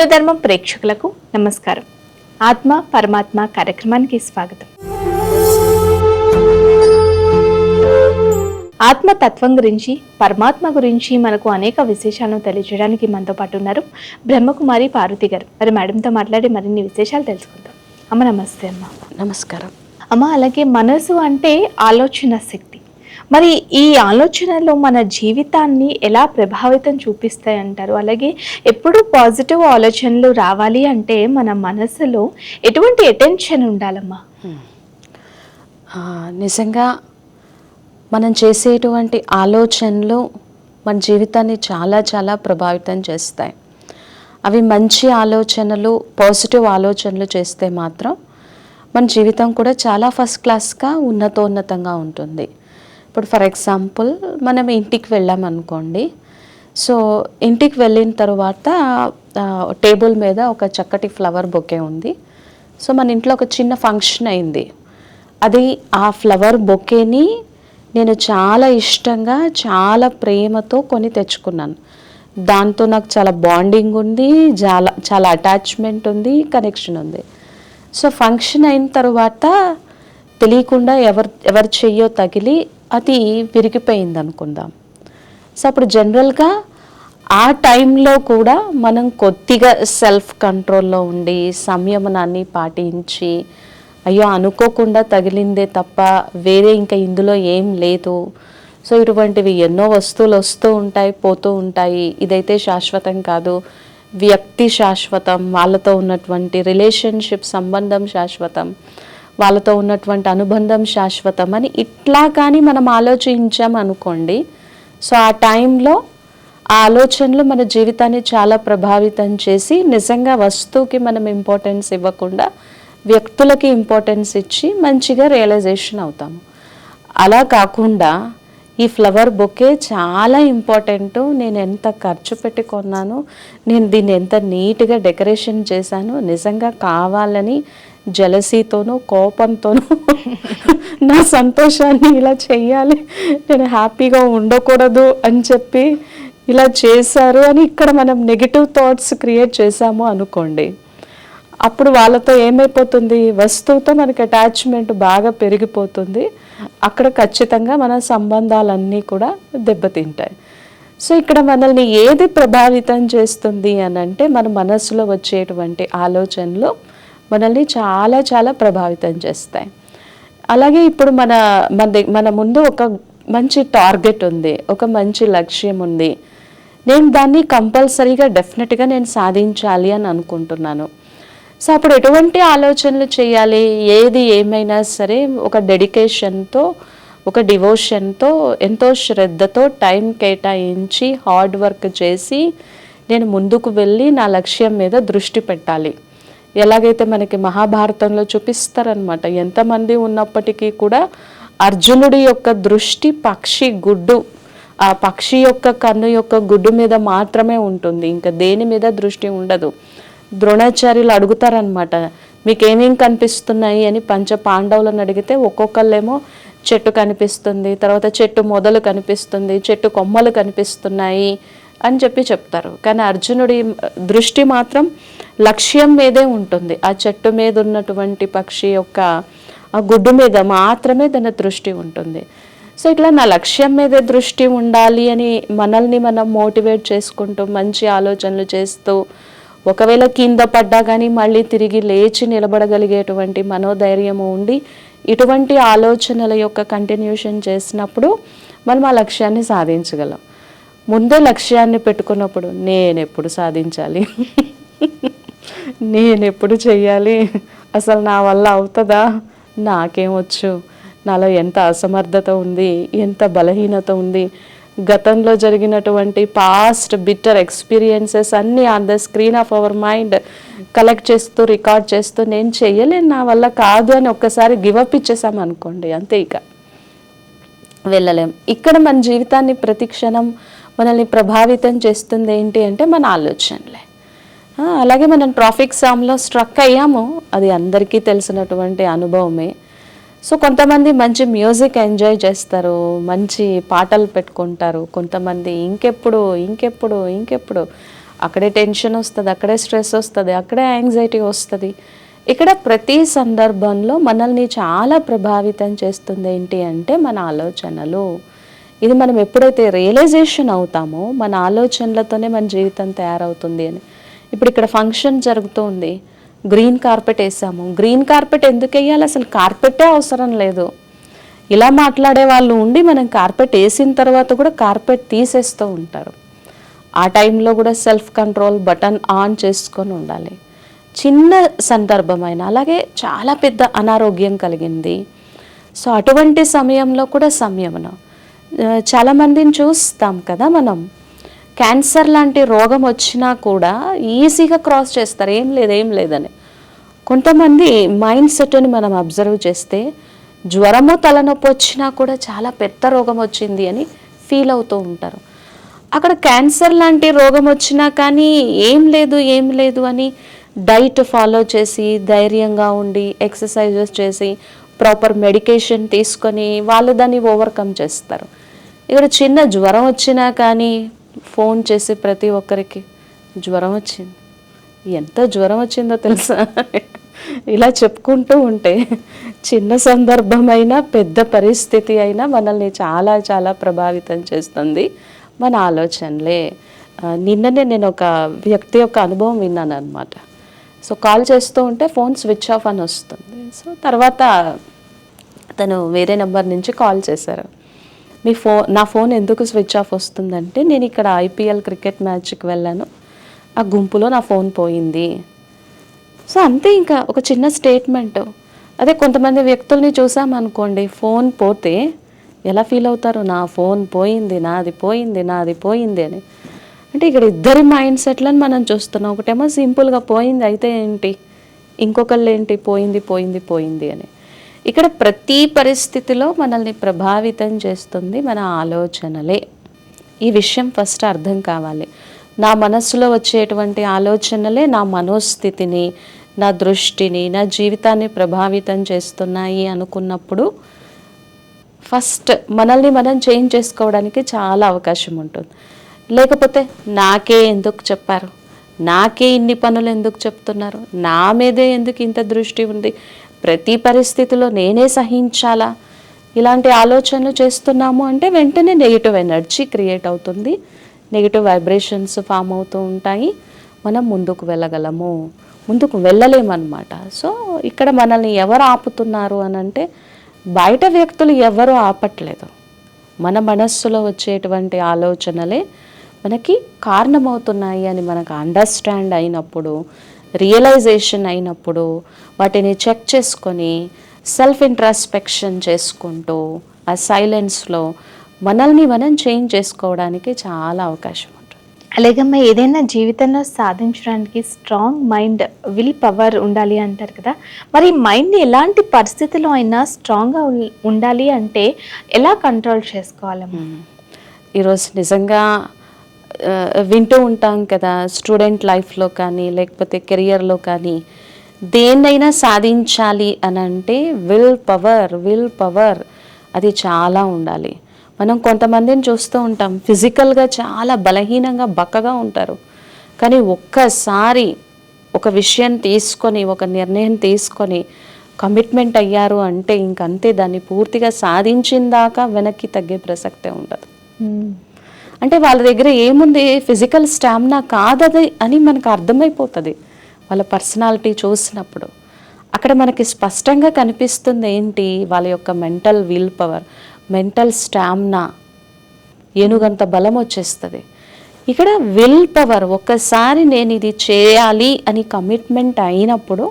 హిందూ ధర్మం ప్రేక్షకులకు నమస్కారం. ఆత్మ పరమాత్మ కార్యక్రమానికి స్వాగతం. ఆత్మతత్వం గురించి పరమాత్మ గురించి మనకు అనేక విశేషాలను తెలియజేయడానికి మనతో పాటు ఉన్నారు బ్రహ్మకుమారి పార్వతి గారు. మరి మేడంతో మాట్లాడి మరిన్ని విశేషాలు తెలుసుకుందాం. అమ్మ నమస్తే అమ్మ. నమస్కారం. అమ్మ అలాగే మనసు అంటే ఆలోచన శక్తి. మరి ఈ ఆలోచనలు మన జీవితాన్ని ఎలా ప్రభావితం చూపిస్తాయి అంటారు అలాగే ఎప్పుడు పాజిటివ్ ఆలోచనలు రావాలి అంటే మన మనసులో ఎటువంటి అటెన్షన్ ఉండాలమ్మా? నిజంగా మనం చేసేటువంటి ఆలోచనలు మన జీవితాన్ని చాలా చాలా ప్రభావితం చేస్తాయి. అవి మంచి ఆలోచనలు పాజిటివ్ ఆలోచనలు చేస్తే మాత్రం మన జీవితం కూడా చాలా ఫస్ట్ క్లాస్గా ఉన్నతోన్నతంగా ఉంటుంది. ఇప్పుడు ఫర్ ఎగ్జాంపుల్ మనం ఇంటికి వెళ్ళామనుకోండి సో ఇంటికి వెళ్ళిన తర్వాత టేబుల్ మీద ఒక చక్కటి ఫ్లవర్ బొకే ఉంది. సో మన ఇంట్లో ఒక చిన్న ఫంక్షన్ అయింది. అది ఆ ఫ్లవర్ బొకేని నేను చాలా ఇష్టంగా చాలా ప్రేమతో కొని తెచ్చుకున్నాను. దాంతో నాకు చాలా బాండింగ్ ఉంది చాలా చాలా అటాచ్మెంట్ ఉంది కనెక్షన్ ఉంది. సో ఫంక్షన్ అయిన తర్వాత తెలియకుండా ఎవరు ఎవరు చెయ్యో తగిలి అది విరిగిపోయింది అనుకుందాం సో అప్పుడు జనరల్గా ఆ టైంలో కూడా మనం కొద్దిగా సెల్ఫ్ కంట్రోల్లో ఉండి సంయమనాన్ని పాటించి అయ్యో అనుకోకుండా తగిలిందే తప్ప వేరే ఇంకా ఇందులో ఏం లేదు. సో ఇటువంటివి ఎన్నో వస్తువులు వస్తూ ఉంటాయి పోతూ ఉంటాయి. ఇదైతే శాశ్వతం కాదు. వ్యక్తి శాశ్వతం వాళ్ళతో ఉన్నటువంటి రిలేషన్షిప్ సంబంధం శాశ్వతం. వాళ్ళతో ఉన్నటువంటి అనుబంధం శాశ్వతం అని ఇట్లా కానీ మనం ఆలోచించాం అనుకోండి. సో ఆ టైంలో ఆ ఆలోచనలు మన జీవితాన్ని చాలా ప్రభావితం చేసి నిజంగా వస్తువుకి మనం ఇంపార్టెన్స్ ఇవ్వకుండా వ్యక్తులకి ఇంపార్టెన్స్ ఇచ్చి మంచిగా రియలైజేషన్ అవుతాము. అలా కాకుండా ఈ ఫ్లవర్ బొకే చాలా ఇంపార్టెంట్ నేను ఎంత ఖర్చు పెట్టి కొన్నాను నేను దీన్ని ఎంత నీట్గా డెకరేషన్ చేశాను నిజంగా కావాలని జలసీతోనూ కోపంతోనూ నా సంతోషాన్ని ఇలా చెయ్యాలి. నేను హ్యాపీగా ఉండకూడదు అని చెప్పి ఇలా చేశారు అని ఇక్కడ మనం నెగిటివ్ థాట్స్ క్రియేట్ చేశాము అనుకోండి. అప్పుడు వాళ్ళతో ఏమైపోతుంది? వస్తువుతో మనకి అటాచ్మెంట్ బాగా పెరిగిపోతుంది. అక్కడ ఖచ్చితంగా మన సంబంధాలన్నీ కూడా దెబ్బతింటాయి. సో ఇక్కడ మనల్ని ఏది ప్రభావితం చేస్తుంది అని అంటే మన మనసులో వచ్చేటువంటి ఆలోచనలు మనల్ని చాలా చాలా ప్రభావితం చేస్తాయి. అలాగే ఇప్పుడు మన మన మన ముందు ఒక మంచి టార్గెట్ ఉంది. ఒక మంచి లక్ష్యం ఉంది. నేను దాన్ని కంపల్సరీగా డెఫినెట్గా నేను సాధించాలి అని అనుకుంటున్నాను. సో అప్పుడు ఎటువంటి ఆలోచనలు చేయాలి? ఏది ఏమైనా సరే ఒక డెడికేషన్తో ఒక డివోషన్తో ఎంతో శ్రద్ధతో టైం కేటాయించి హార్డ్ వర్క్ చేసి నేను ముందుకు వెళ్ళి నా లక్ష్యం మీద దృష్టి పెట్టాలి. ఎలాగైతే మనకి మహాభారతంలో చూపిస్తారనమాట ఎంతమంది ఉన్నప్పటికీ కూడా అర్జునుడి యొక్క దృష్టి పక్షి గుడ్డు. ఆ పక్షి యొక్క కన్ను యొక్క గుడ్డు మీద మాత్రమే ఉంటుంది. ఇంకా దేని మీద దృష్టి ఉండదు. ద్రోణాచార్యులు అడుగుతారనమాట మీకు ఏమేం కనిపిస్తున్నాయి? అని పంచ పాండవులను అడిగితే ఒక్కొక్కళ్ళేమో చెట్టు కనిపిస్తుంది తర్వాత చెట్టు మొదలు కనిపిస్తుంది చెట్టు కొమ్మలు కనిపిస్తున్నాయి అని చెప్పి చెప్తారు. కానీ అర్జునుడి దృష్టి మాత్రం లక్ష్యం మీదే ఉంటుంది. ఆ చెట్టు మీద ఉన్నటువంటి పక్షి యొక్క ఆ గుడ్డు మీద మాత్రమే దాని దృష్టి ఉంటుంది. సో ఇట్లా నా లక్ష్యం మీదే దృష్టి ఉండాలి అని మనల్ని మనం మోటివేట్ చేసుకుంటూ మంచి ఆలోచనలు చేస్తూ ఒకవేళ కింద పడ్డా కానీ మళ్ళీ తిరిగి లేచి నిలబడగలిగేటువంటి మనోధైర్యము ఉండి ఇటువంటి ఆలోచనల యొక్క కంటిన్యూషన్ చేసినప్పుడు మనం ఆ లక్ష్యాన్ని సాధించగలం. ముందే లక్ష్యాన్ని పెట్టుకున్నప్పుడు నేను ఎప్పుడు సాధించాలి? నేను ఎప్పుడు చెయ్యాలి? అసలు నా వల్ల అవుతుందా? నాకేమొచ్చు నాలో ఎంత అసమర్థత ఉంది? ఎంత బలహీనత ఉంది? గతంలో జరిగినటువంటి పాస్ట్ బిట్టర్ ఎక్స్పీరియన్సెస్ అన్నీ on the screen of our mind collect చేస్తూ రికార్డ్ చేస్తూ నేను చేయలేను నా వల్ల కాదు అని ఒక్కసారి గివప్ ఇచ్చేసాం అనుకోండి అంతే ఇక. వెళ్ళలేం. ఇక్కడ మన జీవితాన్ని ప్రతి క్షణం మనల్ని ప్రభావితం చేస్తుంది ఏంటి అంటే మన ఆలోచనలే. అలాగే మనం ట్రాఫిక్ జామ్లో స్ట్రక్ అయ్యాము. అది అందరికీ తెలిసినటువంటి అనుభవమే. సో కొంతమంది మంచి మ్యూజిక్ ఎంజాయ్ చేస్తారు మంచి పాటలు పెట్టుకుంటారు కొంతమంది ఇంకెప్పుడు ఇంకెప్పుడు ఇంకెప్పుడు. అక్కడే టెన్షన్ వస్తుంది అక్కడే స్ట్రెస్ వస్తుంది అక్కడే యాంగ్జైటీ వస్తుంది. ఇక్కడ ప్రతి సందర్భంలో మనల్ని చాలా ప్రభావితం చేస్తుంది ఏంటి అంటే మన ఆలోచనలు. ఇది మనం ఎప్పుడైతే రియలైజేషన్ అవుతామో మన ఆలోచనలతోనే మన జీవితం తయారవుతుంది అని. ఇప్పుడు ఇక్కడ ఫంక్షన్ జరుగుతుంది గ్రీన్ కార్పెట్ వేసాము. గ్రీన్ కార్పెట్ ఎందుకు వేయాలి? అసలు కార్పెటే అవసరం లేదు. ఇలా మాట్లాడే వాళ్ళు ఉండి మనం కార్పెట్ వేసిన తర్వాత కూడా కార్పెట్ తీసేస్తూ ఉంటారు. ఆ టైంలో కూడా సెల్ఫ్ కంట్రోల్ బటన్ ఆన్ చేసుకొని ఉండాలి. చిన్న సందర్భమైన అలాగే చాలా పెద్ద అనారోగ్యం కలిగింది. సో అటువంటి సమయంలో కూడా సంయమనం. చాలామందిని చూస్తాం కదా మనం. క్యాన్సర్ లాంటి రోగం వచ్చినా కూడా ఈజీగా క్రాస్ చేస్తారు. ఏం లేదు ఏం లేదని. కొంతమంది మైండ్ సెట్ని మనం అబ్జర్వ్ చేస్తే జ్వరము తలనొప్పి వచ్చినా కూడా చాలా పెద్ద రోగం వచ్చింది అని ఫీల్ అవుతూ ఉంటారు. అక్కడ క్యాన్సర్ లాంటి రోగం వచ్చినా కానీ ఏం లేదు ఏం లేదు అని డైట్ ఫాలో చేసి ధైర్యంగా ఉండి ఎక్సర్సైజెస్ చేసి ప్రాపర్ మెడికేషన్ తీసుకొని వాళ్ళు దాన్ని ఓవర్కమ్ చేస్తారు. ఇక్కడ చిన్న జ్వరం వచ్చినా కానీ ఫోన్ చేసి ప్రతి ఒక్కరికి జ్వరం వచ్చింది. ఎంత జ్వరం వచ్చిందో తెలుసా? ఇలా చెప్పుకుంటూ ఉంటే చిన్న సందర్భమైనా పెద్ద పరిస్థితి అయినా మనల్ని చాలా చాలా ప్రభావితం చేస్తుంది మన ఆలోచనలే. నిన్ననే నేను ఒక వ్యక్తి యొక్క అనుభవం విన్నాను అనమాట సో కాల్ చేస్తూ ఉంటే ఫోన్ స్విచ్ ఆఫ్ అని వస్తుంది. సో తర్వాత తను వేరే నెంబర్ నుంచి కాల్ చేశారు. మీ ఫో నా ఫోన్ ఎందుకు స్విచ్ ఆఫ్ వస్తుందంటే నేను ఇక్కడ ఐపీఎల్ క్రికెట్ మ్యాచ్కి వెళ్ళాను. ఆ గుంపులో నా ఫోన్ పోయింది. సో అంతే ఇంకా ఒక చిన్న స్టేట్మెంట్. అదే కొంతమంది వ్యక్తుల్ని చూసామనుకోండి ఫోన్ పోతే ఎలా ఫీల్ అవుతారు? నా ఫోన్ పోయింది నాది పోయింది నాది పోయింది అని. అంటే ఇక్కడ ఇద్దరి మైండ్ సెట్లను మనం చూస్తున్నాం. ఒకటేమో సింపుల్గా పోయింది అయితే ఏంటి? ఇంకొకళ్ళు ఏంటి పోయింది పోయింది పోయింది అని. ఇక్కడ ప్రతి పరిస్థితిలో మనల్ని ప్రభావితం చేస్తుంది మన ఆలోచనలే. ఈ విషయం ఫస్ట్ అర్థం కావాలి. నా మనస్సులో వచ్చేటువంటి ఆలోచనలే నా మనోస్థితిని నా దృష్టిని నా జీవితాన్ని ప్రభావితం చేస్తున్నాయి అనుకున్నప్పుడు ఫస్ట్ మనల్ని మనం చేంజ్ చేసుకోవడానికి చాలా అవకాశం ఉంటుంది. లేకపోతే నాకే ఎందుకు చెప్పారు? నాకే ఇన్ని పనులు ఎందుకు చెప్తున్నారు? నా మీదే ఎందుకు ఇంత దృష్టి ఉంది? ప్రతి పరిస్థితిలో నేనే సహించాలా? ఇలాంటి ఆలోచనలు చేస్తున్నాము అంటే వెంటనే నెగిటివ్ ఎనర్జీ క్రియేట్ అవుతుంది. నెగిటివ్ వైబ్రేషన్స్ ఫామ్ అవుతూ ఉంటాయి. మనం ముందుకు వెళ్ళగలము. ముందుకు వెళ్ళలేమన్నమాట. సో ఇక్కడ మనల్ని ఎవరు ఆపుతున్నారు అని అంటే బయట వ్యక్తులు ఎవరు ఆపట్లేదు. మన మనస్సులో వచ్చేటువంటి ఆలోచనలే మనకి కారణమవుతున్నాయి అని మనకు అండర్స్టాండ్ అయినప్పుడు రియలైజేషన్ అయినప్పుడు వాటిని చెక్ చేసుకొని సెల్ఫ్ ఇంట్రాస్పెక్షన్ చేసుకుంటూ ఆ సైలెన్స్లో మనల్ని మనం చేంజ్ చేసుకోవడానికి చాలా అవకాశం ఉంటుంది. అలాగమ్మా ఏదైనా జీవితంలో సాధించడానికి స్ట్రాంగ్ మైండ్ విల్ పవర్ ఉండాలి అంటారు కదా? మరి మైండ్ని ఎలాంటి పరిస్థితిలో అయినా స్ట్రాంగ్గా ఉండాలి అంటే ఎలా కంట్రోల్ చేసుకోవాలమ్మా ఈరోజు నిజంగా వింటూ ఉంటాం కదా స్టూడెంట్ లైఫ్లో కానీ లేకపోతే కెరియర్లో కానీ. దేన్నైనా సాధించాలి అని అంటే విల్ పవర్ విల్ పవర్. అది చాలా ఉండాలి. మనం కొంతమందిని చూస్తూ ఉంటాం ఫిజికల్గా చాలా బలహీనంగా బక్కగా ఉంటారు. కానీ ఒక్కసారి ఒక విషయం తీసుకొని ఒక నిర్ణయం తీసుకొని కమిట్మెంట్ అయ్యారు అంటే ఇంకంతే దాన్ని పూర్తిగా సాధించిన దాకా వెనక్కి తగ్గే ప్రసక్తే ఉండదు. అంటే వాళ్ళ దగ్గర ఏముంది? ఫిజికల్ స్టామినా కాదది అని మనకు అర్థమైపోతుంది. వాళ్ళ పర్సనాలిటీ చూసినప్పుడు. అక్కడ మనకి స్పష్టంగా కనిపిస్తుంది ఏంటి? వాళ్ళ యొక్క mental will power mental stamina ఏనుగంత బలం వచ్చేస్తుంది. ఇక్కడ విల్ పవర్ ఒక్కసారి నేను ఇది చేయాలి అని కమిట్మెంట్ అయినప్పుడు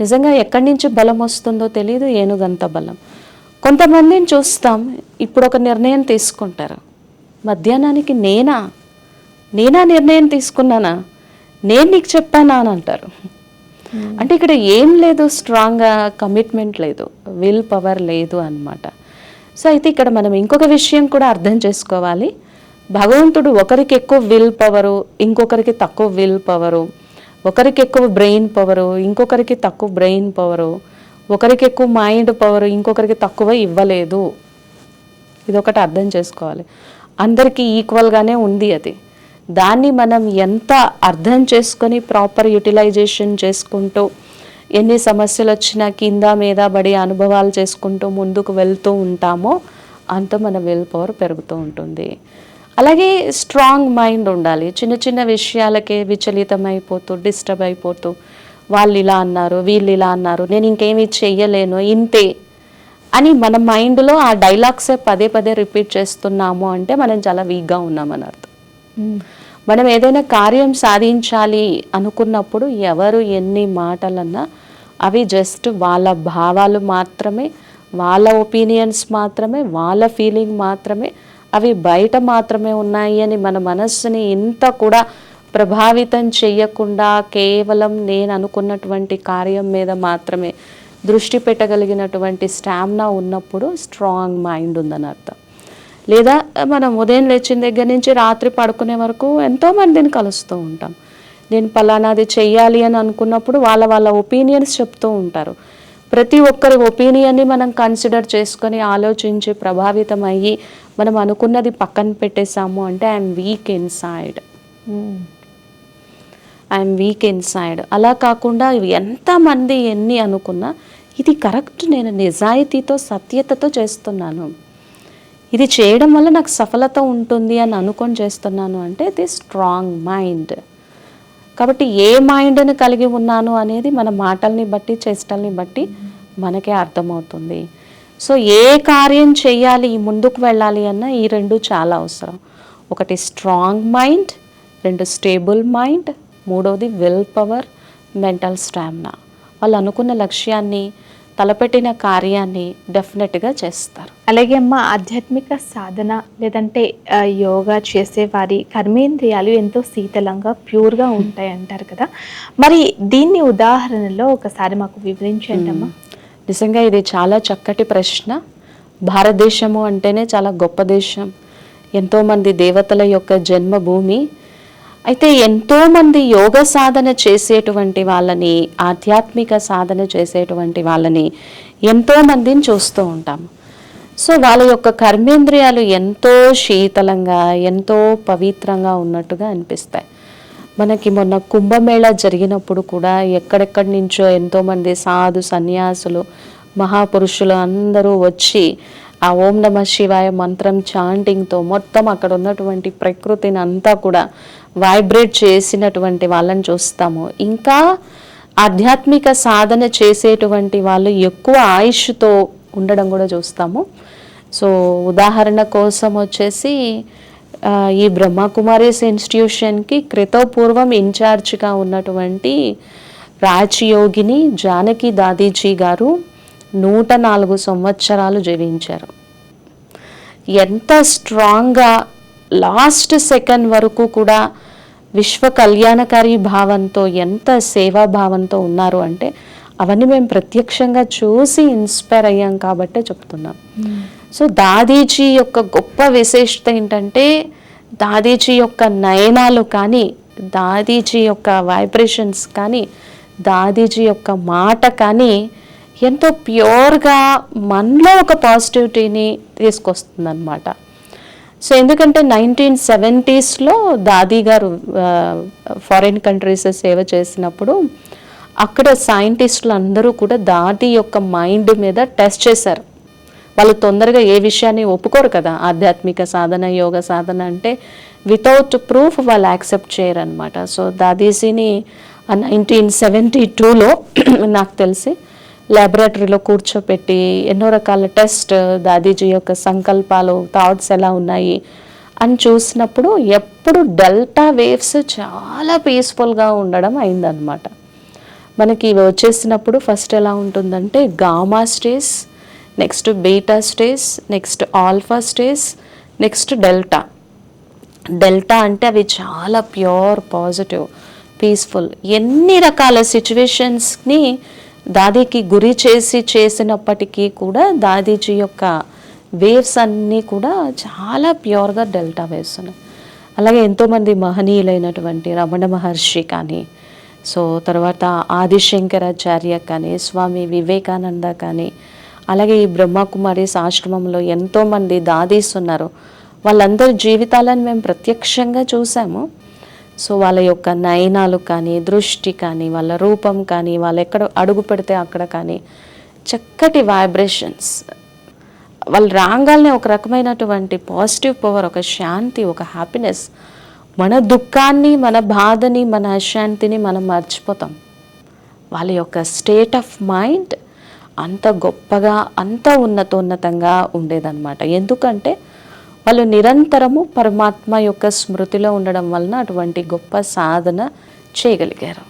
నిజంగా ఎక్కడి నుంచి బలం వస్తుందో తెలియదు ఏనుగంత బలం. కొంతమందిని చూస్తాం ఇప్పుడు ఒక నిర్ణయం తీసుకుంటారు. మధ్యాహ్నానికి నేనా? నేనా నిర్ణయం తీసుకున్నానా? నేను నీకు చెప్పానా అని అంటారు. అంటే ఇక్కడ ఏం లేదు స్ట్రాంగ్గా కమిట్మెంట్ లేదు విల్ పవర్ లేదు అన్నమాట. సో అయితే ఇక్కడ మనం ఇంకొక విషయం కూడా అర్థం చేసుకోవాలి. భగవంతుడు ఒకరికి ఎక్కువ విల్ పవరు ఇంకొకరికి తక్కువ విల్ పవరు ఒకరికి ఎక్కువ బ్రెయిన్ పవరు ఇంకొకరికి తక్కువ బ్రెయిన్ పవరు ఒకరికి ఎక్కువ మైండ్ పవర్ ఇంకొకరికి తక్కువ ఇవ్వలేదు. ఇది ఒకటి అర్థం చేసుకోవాలి. అందరికీ ఈక్వల్గానే ఉంది అది. దాన్ని మనం ఎంత అర్థం చేసుకొని ప్రాపర్ యూటిలైజేషన్ చేసుకుంటూ ఎన్ని సమస్యలు వచ్చినా కింద మీద పడి అనుభవాలు చేసుకుంటూ ముందుకు వెళ్తూ ఉంటామో అంత మన విల్ పవర్ పెరుగుతూ ఉంటుంది. అలాగే స్ట్రాంగ్ మైండ్ ఉండాలి. చిన్న చిన్న విషయాలకే విచలితమైపోతూ డిస్టర్బ్ అయిపోతూ వాళ్ళు ఇలా అన్నారు వీళ్ళు ఇలా అన్నారు నేను ఇంకేమీ చెయ్యలేను ఇంతే అని మన మైండ్లో ఆ డైలాగ్సే పదే పదే రిపీట్ చేస్తున్నాము అంటే మనం చాలా వీక్గా ఉన్నామని అర్థం. మనం ఏదైనా కార్యం సాధించాలి అనుకున్నప్పుడు ఎవరు ఎన్ని మాటలన్నా అవి జస్ట్ వాళ్ళ భావాలు మాత్రమే వాళ్ళ ఒపీనియన్స్ మాత్రమే వాళ్ళ ఫీలింగ్ మాత్రమే అవి బయట మాత్రమే ఉన్నాయి అని మన మనస్సుని ఇంత కూడా ప్రభావితం చెయ్యకుండా కేవలం నేను అనుకున్నటువంటి కార్యం మీద మాత్రమే దృష్టి పెట్టగలిగినటువంటి స్టామినా ఉన్నప్పుడు స్ట్రాంగ్ మైండ్ ఉందని అర్థం. లేదా మనం ఉదయం లేచిన దగ్గర నుంచి రాత్రి పడుకునే వరకు ఎంతో మందిని కలుస్తూ ఉంటాం. నేను పలానాది చెయ్యాలి అని అనుకున్నప్పుడు వాళ్ళ వాళ్ళ ఒపీనియన్స్ చెప్తూ ఉంటారు. ప్రతి ఒక్కరి ఒపీనియన్ని మనం కన్సిడర్ చేసుకొని ఆలోచించి ప్రభావితం అయ్యి మనం అనుకున్నది పక్కన పెట్టేశాము అంటే I'm weak inside I'm weak inside అలా కాకుండా ఇవి ఎంతమంది ఎన్ని అనుకున్నా ఇది కరెక్ట్. నేను నిజాయితీతో సత్యతతో చేస్తున్నాను. ఇది చేయడం వల్ల నాకు సఫలత ఉంటుంది అని అనుకొని చేస్తున్నాను అంటే ఇది స్ట్రాంగ్ మైండ్ కాబట్టి ఏ మైండ్ని కలిగి ఉన్నాను అనేది మన మాటల్ని బట్టి చేష్టల్ని బట్టి మనకే అర్థమవుతుంది. సో ఏ కార్యం చేయాలి ముందుకు వెళ్ళాలి అన్న ఈ రెండు చాలా అవసరం. ఒకటి స్ట్రాంగ్ మైండ్ రెండు స్టేబుల్ మైండ్ మూడవది విల్ పవర్ మెంటల్ స్టామినా వాళ్ళు అనుకున్న లక్ష్యాన్ని తలపెట్టిన కార్యాన్ని డెఫినెట్గా చేస్తారు. అలాగే అమ్మ ఆధ్యాత్మిక సాధన లేదంటే యోగా చేసే వారి కర్మేంద్రియాలు ఎంతో శీతలంగా ప్యూర్గా ఉంటాయి అంటారు కదా. మరి దీన్ని ఉదాహరణలో ఒకసారి మాకు వివరించండి అమ్మా. నిజంగా ఇది చాలా చక్కటి ప్రశ్న. భారతదేశము అంటేనే చాలా గొప్ప దేశం. ఎంతోమంది దేవతల యొక్క జన్మభూమి అయితే ఎంతోమంది యోగ సాధన చేసేటువంటి వాళ్ళని ఆధ్యాత్మిక సాధన చేసేటువంటి వాళ్ళని ఎంతోమందిని చూస్తూ ఉంటాం. సో వాళ్ళ యొక్క కర్మేంద్రియాలు ఎంతో శీతలంగా ఎంతో పవిత్రంగా ఉన్నట్టుగా అనిపిస్తాయి. మనకి మొన్న కుంభమేళా జరిగినప్పుడు కూడా ఎక్కడెక్కడి నుంచో ఎంతోమంది సాధు సన్యాసులు మహాపురుషులు అందరూ వచ్చి ఆ ఓం నమ శివాయ మంత్రం చాంటింగ్తో మొత్తం అక్కడ ఉన్నటువంటి ప్రకృతిని అంతా కూడా వైబ్రేట్ చేసినటువంటి వాళ్ళని చూస్తాము. ఇంకా ఆధ్యాత్మిక సాధన చేసేటువంటి వాళ్ళు ఎక్కువ ఆయుష్తో ఉండడం కూడా చూస్తాము. సో ఉదాహరణ కోసం వచ్చేసి ఈ బ్రహ్మకుమారీస్ ఇన్స్టిట్యూషన్కి క్రితపూర్వం ఇన్ఛార్జ్గా ఉన్నటువంటి రాజయోగిని జానకి దాదీజీ గారు నూట నాలుగు సంవత్సరాలు జీవించారు. ఎంత స్ట్రాంగ్గా లాస్ట్ సెకండ్ వరకు కూడా విశ్వ కళ్యాణకారి భావంతో ఎంత సేవా భావంతో ఉన్నారు అంటే అవన్నీ మేము ప్రత్యక్షంగా చూసి ఇన్స్పైర్ అయ్యాం కాబట్టే చెప్తున్నాం. సో దాదీజీ యొక్క గొప్ప విశేషత ఏంటంటే దాదీజీ యొక్క నయనాలు కానీ దాదీజీ యొక్క వైబ్రేషన్స్ కానీ దాదీజీ యొక్క మాట కానీ ఎంతో ప్యూర్గా మనలో ఒక పాజిటివిటీని తీసుకొస్తుంది సో ఎందుకంటే నైన్టీన్ సెవెంటీస్లో దాది గారు ఫారిన్ కంట్రీస్ సేవ చేసినప్పుడు అక్కడ సైంటిస్టులు అందరూ కూడా దాటి యొక్క మైండ్ మీద టెస్ట్ చేశారు. వాళ్ళు తొందరగా ఏ విషయాన్ని ఒప్పుకోరు కదా ఆధ్యాత్మిక సాధన యోగ సాధన అంటే వితౌట్ ప్రూఫ్ వాళ్ళు యాక్సెప్ట్ చేయరు అనమాట సో దాదీజీని నైన్టీన్ సెవెంటీ టూలో నాకు తెలిసి ల్యాబొరేటరీలో కూర్చోపెట్టి ఎన్నో రకాల టెస్ట్ దాదీజీ యొక్క సంకల్పాలు థాట్స్ ఎలా ఉన్నాయి అని చూసినప్పుడు ఎప్పుడు డెల్టా వేవ్స్ చాలా పీస్ఫుల్గా ఉండడం అయిందనమాట మనకి ఇవి వచ్చేసినప్పుడు ఫస్ట్ ఎలా ఉంటుందంటే gamma stage next beta stage next alpha stage next delta delta అంటే అవి చాలా ప్యూర్ పాజిటివ్ పీస్ఫుల్ ఎన్ని రకాల సిచ్యువేషన్స్ని దాదీకి గురి చేసి చేసినప్పటికీ కూడా దాదీజీ యొక్క వేవ్స్ అన్నీ కూడా చాలా ప్యూర్గా డెల్టా వేవ్స్ ఉన్నాయి. అలాగే ఎంతోమంది మహనీయులైనటువంటి రమణ మహర్షి కానీ సో తర్వాత ఆదిశంకరాచార్య కానీ స్వామి వివేకానంద కానీ అలాగే ఈ బ్రహ్మకుమారిస్ ఆశ్రమంలో ఎంతోమంది దాదీస్ ఉన్నారు. వాళ్ళందరి జీవితాలను మేము ప్రత్యక్షంగా చూసాము. సో వాళ్ళ యొక్క నయనాలు కానీ దృష్టి కానీ వాళ్ళ రూపం కానీ వాళ్ళు ఎక్కడ అడుగు పెడితే అక్కడ కానీ చక్కటి వైబ్రేషన్స్ వాళ్ళు రాగానే ఒక రకమైనటువంటి పాజిటివ్ పవర్ ఒక శాంతి ఒక హ్యాపీనెస్ మన దుఃఖాన్ని మన బాధని మన అశాంతిని మనం మర్చిపోతాం. వాళ్ళ యొక్క స్టేట్ ఆఫ్ మైండ్ అంత గొప్పగా అంత ఉన్నతోన్నతంగా ఉండేదన్నమాట. ఎందుకంటే వాళ్ళు నిరంతరము పరమాత్మ యొక్క స్మృతిలో ఉండడం వలన అటువంటి గొప్ప సాధన చేయగలిగారు.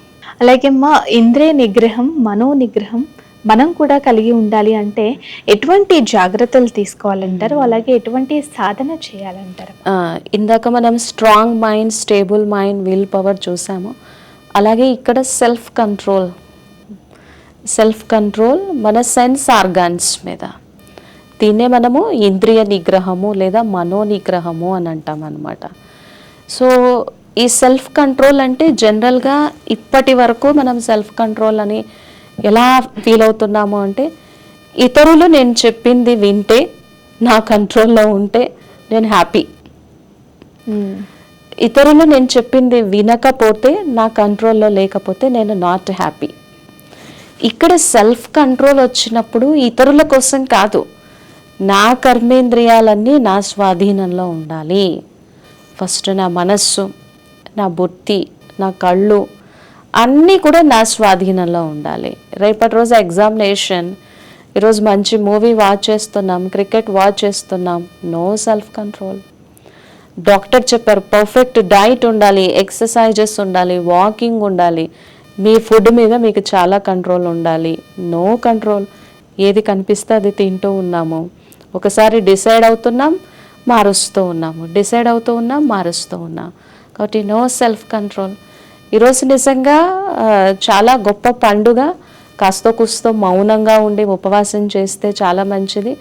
అలాగే మా ఇంద్రియ నిగ్రహం మనో నిగ్రహం మనం కూడా కలిగి ఉండాలి అంటే ఎటువంటి జాగ్రత్తలు తీసుకోవాలంటారు? అలాగే ఎటువంటి సాధన చేయాలంటారు? ఇందాక మనం strong mind stable mind will power చూసాము. అలాగే ఇక్కడ సెల్ఫ్ కంట్రోల్ సెల్ఫ్ కంట్రోల్ మన సెన్స్ ఆర్గాన్స్ మీద. దీన్నే మనము ఇంద్రియ నిగ్రహము లేదా మనో నిగ్రహము అని అంటాం అనమాట సో ఈ సెల్ఫ్ కంట్రోల్ అంటే జనరల్గా ఇప్పటి వరకు మనం సెల్ఫ్ కంట్రోల్ అని ఎలా ఫీల్ అవుతున్నాము అంటే ఇతరులు నేను చెప్పింది వింటే నా కంట్రోల్లో ఉంటే నేను హ్యాపీ ఇతరులు నేను చెప్పింది వినకపోతే నా కంట్రోల్లో లేకపోతే నేను నాట్ హ్యాపీ ఇక్కడ సెల్ఫ్ కంట్రోల్ వచ్చినప్పుడు ఇతరుల కోసం కాదు. నా కర్మేంద్రియాలన్నీ నా స్వాధీనంలో ఉండాలి. ఫస్ట్ నా మనస్సు నా బుద్ధి నా కళ్ళు అన్నీ కూడా నా స్వాధీనంలో ఉండాలి. రేపటి రోజు ఎగ్జామినేషన్ ఈరోజు మంచి మూవీ వాచ్ చేస్తున్నాం క్రికెట్ వాచ్ చేస్తున్నాం నో సెల్ఫ్ కంట్రోల్. డాక్టర్ చెప్పారు పర్ఫెక్ట్ డైట్ ఉండాలి ఎక్సర్సైజెస్ ఉండాలి వాకింగ్ ఉండాలి మీ ఫుడ్ మీద మీకు చాలా కంట్రోల్ ఉండాలి నో కంట్రోల్. ఏది కనిపిస్తే అది తింటూ ఉన్నాము. ఒకసారి డిసైడ్ అవుతున్నాం మారుస్తూ ఉన్నాము. డిసైడ్ అవుతూ ఉన్నాం మారుస్తూ ఉన్నాం. కాబట్టి నో సెల్ఫ్ కంట్రోల్. ఈరోజు నిజంగా చాలా గొప్ప పండుగ. కాస్తో కుస్తో మౌనంగా ఉండి ఉపవాసం చేస్తే చాలా మంచిది.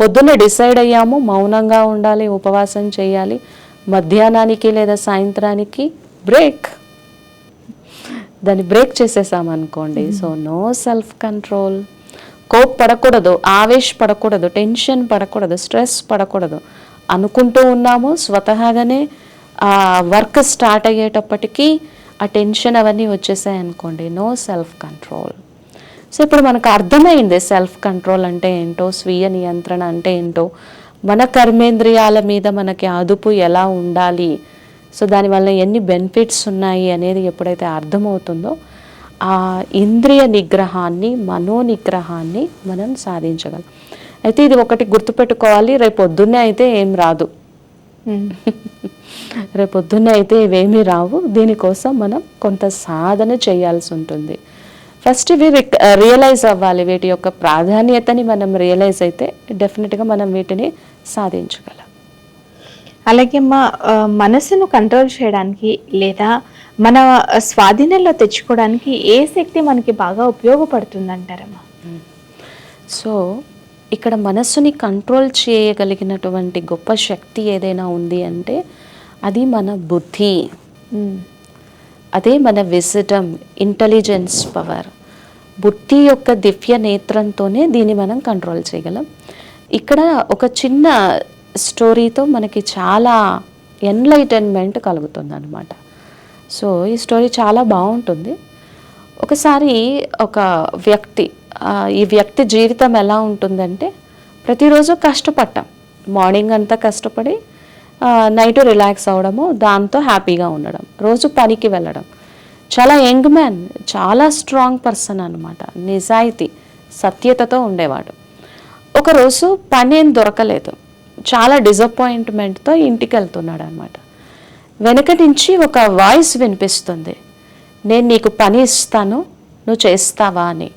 పొద్దున్న డిసైడ్ అయ్యాము మౌనంగా ఉండాలి ఉపవాసం చేయాలి. మధ్యాహ్నానికి లేదా సాయంత్రానికి బ్రేక్. దాన్ని బ్రేక్ చేసేసామనుకోండి. So no self control. కోప్పడకూడదు పడకూడదు టెన్షన్ పడకూడదు స్ట్రెస్ పడకూడదు అనుకుంటూ ఉన్నాము. స్వతహాగానే ఆ వర్క్ స్టార్ట్ అయ్యేటప్పటికీ ఆ టెన్షన్ అవన్నీ వచ్చేసాయి అనుకోండి. No self control. సో ఇప్పుడు మనకు అర్థమైంది సెల్ఫ్ కంట్రోల్ అంటే ఏంటో స్వీయ నియంత్రణ అంటే ఏంటో. మన కర్మేంద్రియాల మీద మనకి అదుపు ఎలా ఉండాలి? సో దానివల్ల ఎన్ని బెనిఫిట్స్ ఉన్నాయి అనేది ఎప్పుడైతే అర్థమవుతుందో ఆ ఇంద్రియ నిగ్రహాన్ని మనో నిగ్రహాన్ని మనం సాధించగలం. అయితే ఇది ఒకటి గుర్తుపెట్టుకోవాలి రేపు పొద్దున్నే అయితే ఏం రాదు. రేపు పొద్దున్నే అయితే ఇవేమీ రావు. దీనికోసం మనం కొంత సాధన చేయాల్సి ఉంటుంది. ఫస్ట్ ఇవి రియలైజ్ అవ్వాలి. వీటి యొక్క ప్రాధాన్యతని మనం రియలైజ్ అయితే డెఫినెట్గా మనం వీటిని సాధించగలం. అలాగే మా మనసును కంట్రోల్ చేయడానికి లేదా మన స్వాధీనంలో తెచ్చుకోవడానికి ఏ శక్తి మనకి బాగా ఉపయోగపడుతుంది అంటారమ్మా సో ఇక్కడ మనస్సుని కంట్రోల్ చేయగలిగినటువంటి గొప్ప శక్తి ఏదైనా ఉంది అంటే అది మన బుద్ధి. అదే మన విజిటమ్ ఇంటెలిజెన్స్ పవర్. బుద్ధి యొక్క దివ్య నేత్రంతోనే దీన్ని మనం కంట్రోల్ చేయగలం. ఇక్కడ ఒక చిన్న స్టోరీతో మనకి చాలా ఎన్లైటన్మెంట్ కలుగుతుంది అనమాట సో ఈ స్టోరీ చాలా బాగుంటుంది. ఒకసారి ఒక వ్యక్తి ఈ వ్యక్తి జీవితం ఎలా ఉంటుందంటే ప్రతిరోజు కష్టపడ్డాం. మార్నింగ్ అంతా కష్టపడి నైట్ రిలాక్స్ అవ్వడము దాంతో హ్యాపీగా ఉండడం రోజు పనికి వెళ్ళడం. చాలా యంగ్ మ్యాన్ చాలా స్ట్రాంగ్ పర్సన్ అనమాట నిజాయితీ సత్యతతో ఉండేవాడు. ఒకరోజు పని ఏం దొరకలేదు. చాలా డిసప్పాయింట్మెంట్తో ఇంటికి వెళ్తున్నాడు అనమాట వెనక నుంచి ఒక వాయిస్ వినిపిస్తుంది. నేను నీకు పని ఇస్తాను నువ్వు చేస్తావా అని.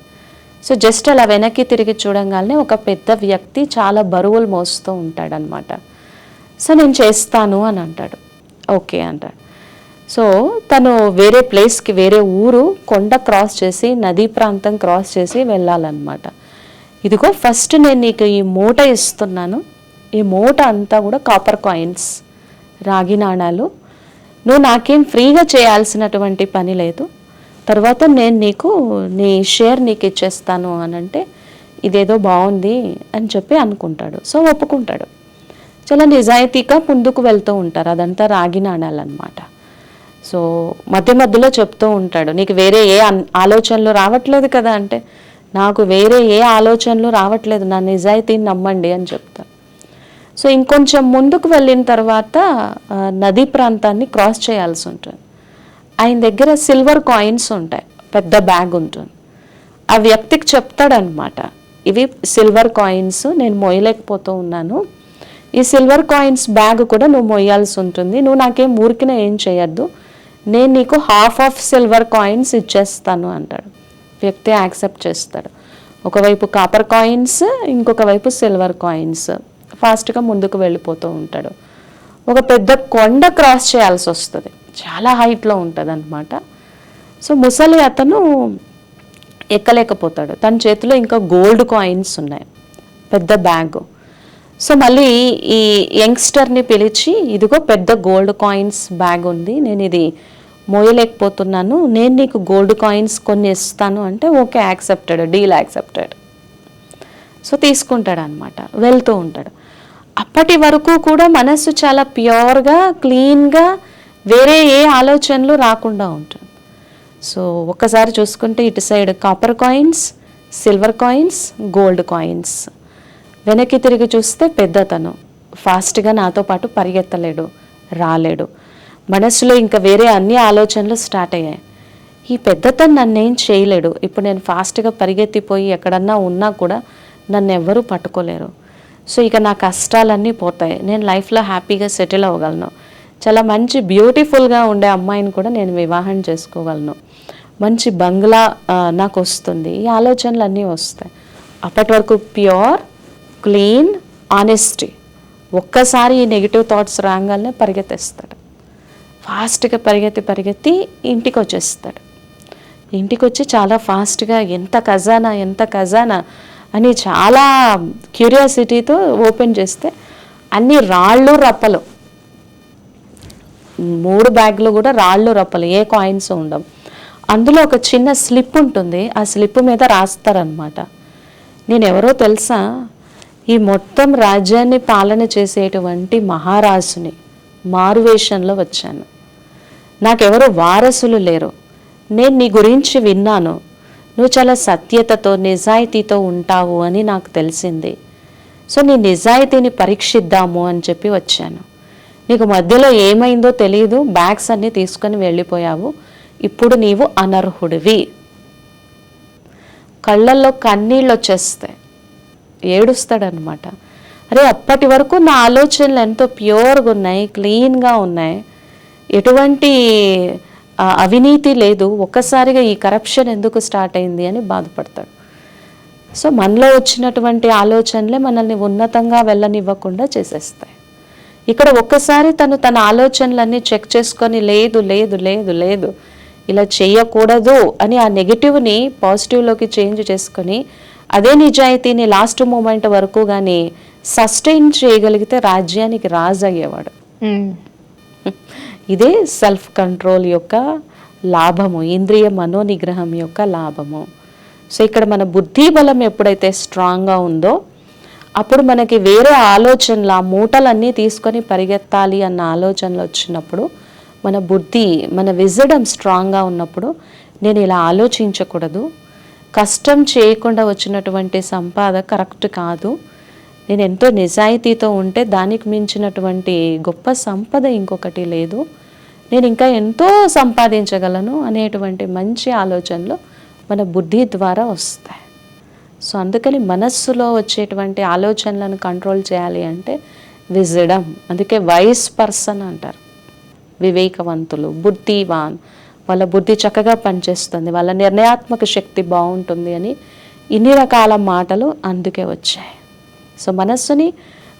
సో జస్ట్ అలా వెనక్కి తిరిగి చూడంగానే ఒక పెద్ద వ్యక్తి చాలా బరువులు మోస్తూ ఉంటాడనమాట సో నేను చేస్తాను అని అంటాడు. ఓకే అంటాడు సో తను వేరే ప్లేస్కి వేరే ఊరు కొండ క్రాస్ చేసి నదీ ప్రాంతం క్రాస్ చేసి వెళ్ళాలన్నమాట. ఇదిగో ఫస్ట్ నేను నీకు ఈ మూట ఇస్తున్నాను. ఈ మూట అంతా కూడా కాపర్ కాయిన్స్ రాగి నాణాలు నువ్వు నాకేం ఫ్రీగా చేయాల్సినటువంటి పని లేదు. తర్వాత నేను నీకు నీ షేర్ నీకు ఇచ్చేస్తాను అని అంటే ఇదేదో బాగుంది అని చెప్పి అనుకుంటాడు. సో ఒప్పుకుంటాడు. చాలా నిజాయితీగా ముందుకు వెళ్తూ ఉంటారు. అదంతా రాగి నాణాలన్నమాట. సో మధ్య మధ్యలో చెప్తూ ఉంటాడు నీకు వేరే ఏ ఆలోచనలు రావట్లేదు కదా అంటే నాకు వేరే ఏ ఆలోచనలు రావట్లేదు. నా నిజాయితీని నమ్మండి అని చెప్తాను సో ఇంకొంచెం ముందుకు వెళ్ళిన తర్వాత నదీ ప్రాంతాన్ని క్రాస్ చేయాల్సి ఉంటుంది. ఆయన దగ్గర సిల్వర్ కాయిన్స్ ఉంటాయి పెద్ద బ్యాగ్ ఉంటుంది. ఆ వ్యక్తికి చెప్తాడనమాట ఇవి సిల్వర్ కాయిన్స్ నేను మోయలేకపోతూ ఉన్నాను. ఈ సిల్వర్ కాయిన్స్ బ్యాగ్ కూడా నువ్వు మోయాల్సి ఉంటుంది. నువ్వు నాకేం ఊరికిన ఏం చేయొద్దు. నేను నీకు హాఫ్ ఆఫ్ సిల్వర్ కాయిన్స్ ఇచ్చేస్తాను అంటాడు. వ్యక్తి యాక్సెప్ట్ చేస్తాడు. ఒకవైపు కాపర్ కాయిన్స్ ఇంకొక వైపు సిల్వర్ కాయిన్స్. ఫాస్ట్గా ముందుకు వెళ్ళిపోతూ ఉంటాడు. ఒక పెద్ద కొండ క్రాస్ చేయాల్సి వస్తుంది. చాలా హైట్లో ఉంటుంది అనమాట సో ముసలి అతను ఎక్కలేకపోతాడు. తన చేతిలో ఇంకా గోల్డ్ కాయిన్స్ ఉన్నాయి. పెద్ద బ్యాగ్. సో మళ్ళీ ఈ యంగ్స్టర్ని పిలిచి ఇదిగో పెద్ద గోల్డ్ కాయిన్స్ బ్యాగ్ ఉంది. నేను ఇది మోయలేకపోతున్నాను. నేను నీకు గోల్డ్ కాయిన్స్ కొన్ని ఇస్తాను. అంటే okay accepted. Deal accepted. So తీసుకుంటాడు అనమాట వెళ్తూ ఉంటాడు. అప్పటి వరకు కూడా మనస్సు చాలా ప్యూర్గా క్లీన్గా వేరే ఏ ఆలోచనలు రాకుండా ఉంటుంది. సో ఒక్కసారి చూసుకుంటే ఇటు side copper coins silver coins gold coins వెనక్కి తిరిగి చూస్తే పెద్దతను. ఫాస్ట్గా నాతో పాటు పరిగెత్తలేడు రాలేడు. మనసులో ఇంకా వేరే అన్ని ఆలోచనలు స్టార్ట్ అయ్యాయి. ఈ పెద్దతను నన్ను ఏం చేయలేడు. ఇప్పుడు నేను ఫాస్ట్గా పరిగెత్తిపోయి ఎక్కడన్నా ఉన్నా కూడా నన్ను ఎవ్వరూ పట్టుకోలేరు. సో ఇక నా కష్టాలన్నీ పోతాయి. నేను లైఫ్లో హ్యాపీగా సెటిల్ అవ్వగలను. చాలా మంచి బ్యూటిఫుల్గా ఉండే అమ్మాయిని కూడా నేను వివాహం చేసుకోగలను. మంచి బంగ్లా నాకు వస్తుంది. ఈ ఆలోచనలు అన్నీ వస్తాయి. అప్పటి వరకు ప్యూర్ క్లీన్ ఆనెస్టీ. ఒక్కసారి ఈ నెగిటివ్ థాట్స్ రాగానే పరిగెత్తేస్తాడు. ఫాస్ట్గా పరిగెత్తి పరిగెత్తి ఇంటికి వచ్చేస్తాడు. ఇంటికి వచ్చి చాలా ఫాస్ట్గా ఎంత ఖజానా ఎంత ఖజానా అని చాలా క్యూరియాసిటీతో ఓపెన్ చేస్తే అన్ని రాళ్ళు రప్పలు. మూడు బ్యాగ్లు కూడా రాళ్ళు రప్పలు ఏ కాయిన్స్ ఉండవు. అందులో ఒక చిన్న స్లిప్ ఉంటుంది ఆ స్లిప్ మీద రాస్తారనమాట నేను ఎవరో తెలుసా? ఈ మొత్తం రాజ్యాన్ని పాలన చేసేటువంటి మహారాజుని మారువేషంలో వచ్చాను. నాకెవరు వారసులు లేరు. నేను నీ గురించి విన్నాను. నువ్వు చాలా సత్యతతో నిజాయితీతో ఉంటావు అని నాకు తెలిసింది. సో నీ నిజాయితీని పరీక్షిద్దాము అని చెప్పి వచ్చాను. నీకు మధ్యలో ఏమైందో తెలియదు బ్యాగ్స్ అన్నీ తీసుకొని వెళ్ళిపోయావు. ఇప్పుడు నీవు అనర్హుడివి. కళ్ళల్లో కన్నీళ్ళు వచ్చేస్తాయి. ఏడుస్తాడనమాట. అరే అప్పటి వరకు నా ఆలోచనలు ఎంతో ప్యూర్గా ఉన్నాయి క్లీన్గా ఉన్నాయి. ఎటువంటి అవినీతి లేదు ఒక్కసారిగా ఈ కరప్షన్ ఎందుకు స్టార్ట్ అయింది అని బాధపడతాడు. సో మనలో వచ్చినటువంటి ఆలోచనలే మనల్ని ఉన్నతంగా వెళ్ళనివ్వకుండా చేసేస్తాయి. ఇక్కడ ఒక్కసారి తను తన ఆలోచనలన్నీ చెక్ చేసుకొని లేదు లేదు లేదు లేదు ఇలా చేయకూడదు అని ఆ నెగిటివ్ని పాజిటివ్లోకి చేంజ్ చేసుకొని అదే నిజాయితీని లాస్ట్ మూమెంట్ వరకు కానీ సస్టైన్ చేయగలిగితే రాజ్యానికి రాజు అయ్యేవాడు. ఇదే సెల్ఫ్ కంట్రోల్ యొక్క లాభము ఇంద్రియ మనోనిగ్రహం యొక్క లాభము. సో ఇక్కడ మన బుద్ధి బలం ఎప్పుడైతే స్ట్రాంగ్గా ఉందో అప్పుడు మనకి వేరే ఆలోచనలు ఆ మూటలన్నీ తీసుకొని పరిగెత్తాలి అన్న ఆలోచనలు వచ్చినప్పుడు మన బుద్ధి మన విజడం స్ట్రాంగ్గా ఉన్నప్పుడు నేను ఇలా ఆలోచించకూడదు. కష్టం చేయకుండా వచ్చినటువంటి సంపాద కరెక్ట్ కాదు. నేను ఎంతో నిజాయితీతో ఉంటే దానికి మించినటువంటి గొప్ప సంపద ఇంకొకటి లేదు. నేను ఇంకా ఎంతో సంపాదించగలను అనేటువంటి మంచి ఆలోచనలు మన బుద్ధి ద్వారా వస్తాయి. సో అందుకని మనస్సులో వచ్చేటువంటి ఆలోచనలను కంట్రోల్ చేయాలి అంటే విజడం అందుకే వైస్ పర్సన్ అంటారు. వివేకవంతులు బుద్ధివాన్ వాళ్ళ బుద్ధి చక్కగా పనిచేస్తుంది వాళ్ళ నిర్ణయాత్మక శక్తి బాగుంటుంది అని ఇన్ని రకాల మాటలు అందుకే వచ్చాయి. సో మనస్సుని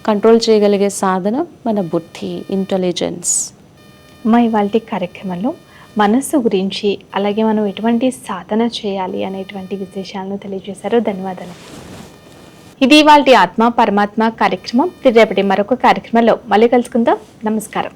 కంట్రోల్ చేయగలిగే సాధన మన బుద్ధి ఇంటెలిజెన్స్ మా ఇవాళ కార్యక్రమంలో మనస్సు గురించి అలాగే మనం ఎటువంటి సాధన చేయాలి అనేటువంటి విశేషాలను తెలియజేశారు. ధన్యవాదాలు. ఇది ఇవాళ ఆత్మ పరమాత్మ కార్యక్రమం. రేపటి మరొక కార్యక్రమంలో మళ్ళీ కలుసుకుందాం. నమస్కారం.